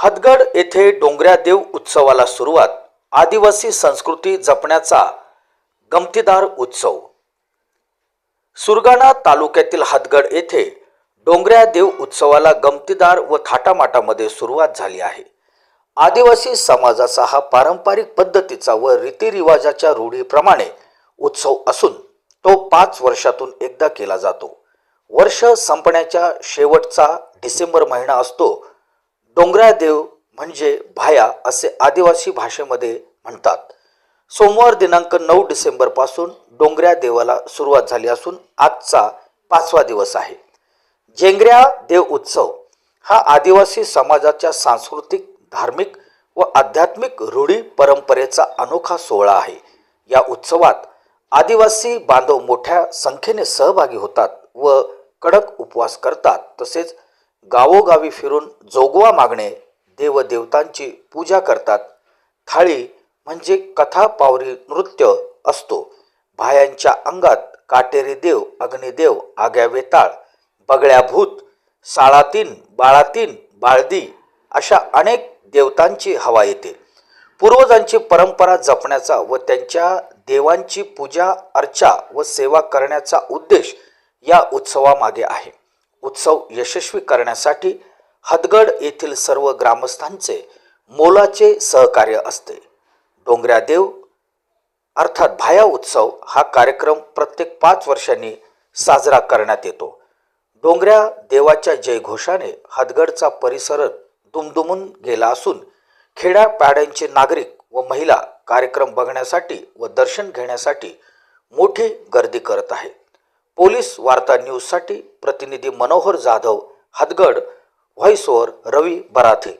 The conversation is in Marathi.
हदगड येथे डोंगऱ्यादेव उत्सवाला सुरुवात आदिवासी संस्कृती जपण्याचा गमतीदार उत्सव. सुरगाणा तालुक्यातील हदगड येथे डोंगऱ्या देव उत्सवाला गमतीदार व थाटामाटामध्ये सुरुवात झाली आहे. आदिवासी समाजाचा हा पारंपरिक पद्धतीचा व रीतिरिवाजाच्या रूढीप्रमाणे उत्सव असून तो पाच वर्षातून एकदा केला जातो. वर्ष संपण्याच्या शेवटचा डिसेंबर महिना असतो डोंगरा देव म्हणजे भाया असे आदिवासी भाषेमध्ये म्हणतात. सोमवार दिनांक नऊ डिसेंबरपासून डोंगऱ्या देवाला सुरुवात झाली असून आजचा पाचवा दिवस आहे. जेंगऱ्या देव उत्सव हा आदिवासी समाजाच्या सांस्कृतिक धार्मिक व आध्यात्मिक रूढी परंपरेचा अनोखा सोहळा आहे. या उत्सवात आदिवासी बांधव मोठ्या संख्येने सहभागी होतात व कडक उपवास करतात. तसेच गावोगावी फिरून जोगवा मागणे देवदेवतांची पूजा करतात. थाळी म्हणजे कथा पावरी नृत्य असतो. भायांच्या अंगात काटेरी देव अग्निदेव आग्या वेताळ बगळ्या भूत साळातीन बाळातीन बाळदी अशा अनेक देवतांची हवा येते. पूर्वजांची परंपरा जपण्याचा व त्यांच्या देवांची पूजा अर्चा व सेवा करण्याचा उद्देश या उत्सवामागे आहे. उत्सव यशस्वी करण्यासाठी हदगड येथील सर्व ग्रामस्थांचे मोलाचे सहकार्य असते. डोंगऱ्या देव अर्थात भाया उत्सव हा कार्यक्रम प्रत्येक पाच वर्षांनी साजरा करण्यात येतो. डोंगऱ्या देवाच्या जयघोषाने हदगडचा परिसर दुमदुमून गेला असून खेड्यापाड्यांचे नागरिक व महिला कार्यक्रम बघण्यासाठी व दर्शन घेण्यासाठी मोठी गर्दी करत आहेत पोलीस वार्ता न्यूजसाठी प्रतिनिधी मनोहर जाधव हदगड व्हॉइस ओव्हर रवी बराथे.